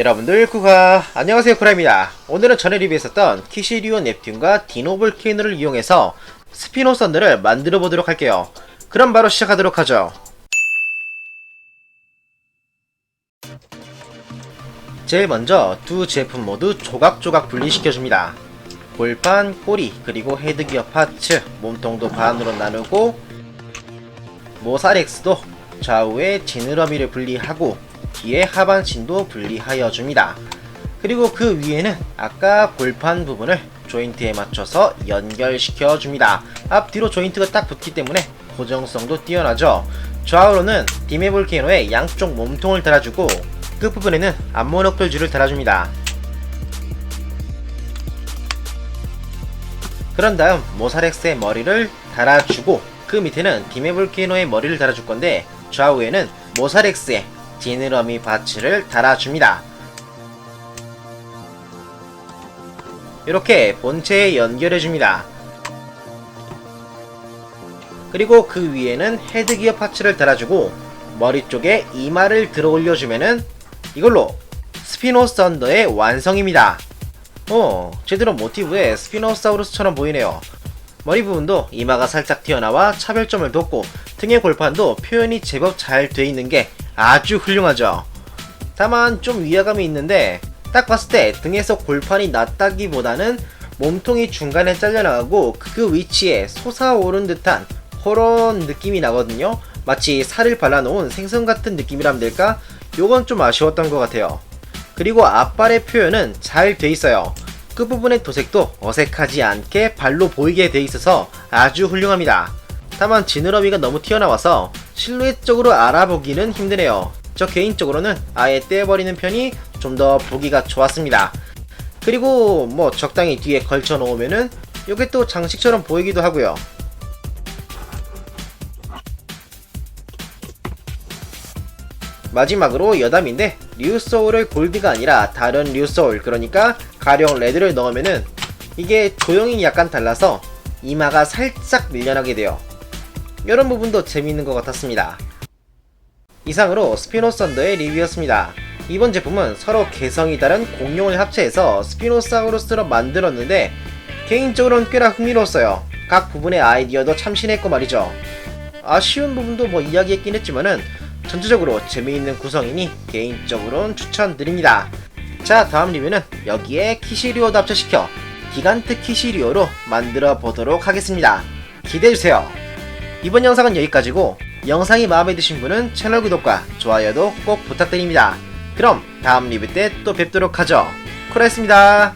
여러분들 구가. 안녕하세요 쿠라입니다. 오늘은 전에 리뷰했었던 키시리오 넵튠과 디노볼케이노를 이용해서 스피노 썬더를 만들어 보도록 할게요. 그럼 바로 시작하도록 하죠. 제일 먼저 두 제품 모두 조각조각 분리시켜줍니다. 골반, 꼬리, 그리고 헤드 기어 파츠, 몸통도 반으로 나누고 모사렉스도 좌우에 지느러미를 분리하고 뒤에 하반신도 분리하여 줍니다. 그리고 그 위에는 아까 골판 부분을 조인트에 맞춰서 연결시켜 줍니다. 앞뒤로 조인트가 딱 붙기 때문에 고정성도 뛰어나죠. 좌우로는 디메볼케이노의 양쪽 몸통을 달아주고 끝부분에는 암모노클 줄을 달아줍니다. 그런 다음 모사렉스의 머리를 달아주고 그 밑에는 디메볼케이노의 머리를 달아줄 건데 좌우에는 모사렉스의 지느러미 바츠를 달아줍니다. 이렇게 본체에 연결해줍니다. 그리고 그 위에는 헤드기어 파츠를 달아주고 머리 쪽에 이마를 들어 올려주면은 이걸로 스피노 썬더의 완성입니다. 어, 제대로 모티브에 스피노사우루스처럼 보이네요. 머리 부분도 이마가 살짝 튀어나와 차별점을 뒀고 등의 골판도 표현이 제법 잘 돼 있는 게 아주 훌륭하죠. 다만 좀 위화감이 있는데 딱 봤을 때 등에서 골판이 낮다기보다는 몸통이 중간에 잘려나가고 그 위치에 솟아오른 듯한 그런 느낌이 나거든요. 마치 살을 발라놓은 생선 같은 느낌이라면 될까? 요건 좀 아쉬웠던 것 같아요. 그리고 앞발의 표현은 잘 돼 있어요. 끝부분의 도색도 어색하지 않게 발로 보이게 돼 있어서 아주 훌륭합니다. 다만 지느러미가 너무 튀어나와서 실루엣적으로 알아보기는 힘드네요. 저 개인적으로는 아예 떼어버리는 편이 좀 더 보기가 좋았습니다. 그리고 뭐 적당히 뒤에 걸쳐 놓으면은 이게 또 장식처럼 보이기도 하고요. 마지막으로 여담인데 류소울을 골드가 아니라 다른 류소울 그러니까 가령 레드를 넣으면은 이게 조형이 약간 달라서 이마가 살짝 밀려나게 돼요. 이런 부분도 재미있는 것 같았습니다. 이상으로 스피노 썬더의 리뷰였습니다. 이번 제품은 서로 개성이 다른 공룡을 합체해서 스피노사우루스로 만들었는데 개인적으로는 꽤나 흥미로웠어요. 각 부분의 아이디어도 참신했고 말이죠. 아쉬운 부분도 뭐 이야기했긴 했지만은 전체적으로 재미있는 구성이니 개인적으로는 추천드립니다. 자 다음 리뷰는 여기에 키시리오도 합체시켜 기간트 키시리오로 만들어 보도록 하겠습니다. 기대해주세요. 이번 영상은 여기까지고 영상이 마음에 드신 분은 채널 구독과 좋아요도 꼭 부탁드립니다. 그럼 다음 리뷰 때 또 뵙도록 하죠. 코라였습니다.